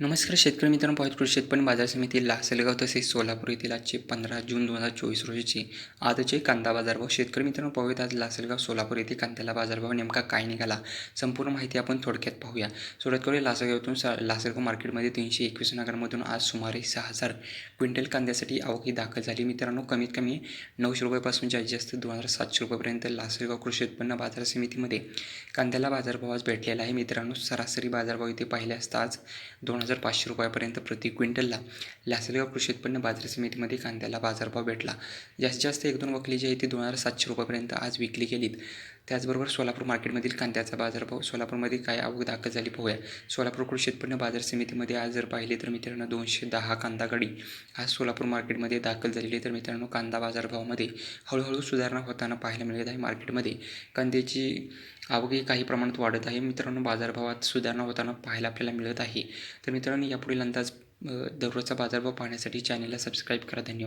नमस्कार शेतकरी मित्रांनो पाहत कृषी शेतपण बाजार समिती लासलगाव तसेच सोलापूर येथील आजचे पंधरा जून दोन हजार चोवीस रोजीचे आजचे कांदा बाजारभाव. शेतकरी मित्रांनो पाहूयात आज लासलगाव सोलापूर येथे कांद्याला बाजारभाव नेमका काय निघाला? संपूर्ण माहिती आपण थोडक्यात पाहूया. सुरुवात करूया लासलगावतून. सा लासलगाव मार्केटमध्ये तीनशे एकवीस नगरमधून आज सुमारे सहा हजार क्विंटल कांद्यासाठी आवकी दाखल झाली. मित्रांनो कमीत कमी नऊशे रुपयापासून जास्तीत जास्त दोन हजार सातशे रुपयापर्यंत लासलगाव कृषी उत्पन्न बाजार समितीमध्ये कांद्याला बाजारभाव आज भेटलेला आहे. मित्रांनो सरासरी बाजारभाव इथे पाहिले असता आज दोन हजार पाचशे रुपयापर्यंत प्रति क्विंटलला लासलगाव कृषी उत्पन्न बाजार समितीमध्ये कांद्याला बाजारभाव भेटला. जास्तीत जास्त एक दोन वकली जी आहे ती दोन हजार सातशे रुपयापर्यंत आज विकली गेलीत. त्याचबरोबर सोलापूर मार्केटमधील कांद्याचा बाजारभाव सोलापूरमध्ये काय आवक दाखल झाली पाहूया. सोलापूर कृषी उत्पन्न बाजार समितीमध्ये आज जर पाहिले तर मित्रांनो दोनशे दहा कांदा गडी आज सोलापूर मार्केटमध्ये दाखल झालेली तर मित्रांनो कांदा बाजारभावामध्ये हळूहळू सुधारणा होताना पाहायला मिळत आहे मार्केटमध्ये. कांद्याची आवकही काही प्रमाणात वाढत आहे. मित्रांनो बाजारभावात सुधारणा होताना पाहायला आपल्याला मिळत आहे. तर मित्रांनो यापुढील अंदाज दररोजचा बाजारभाव पाहण्यासाठी चॅनलला सबस्क्राईब करा. धन्यवाद.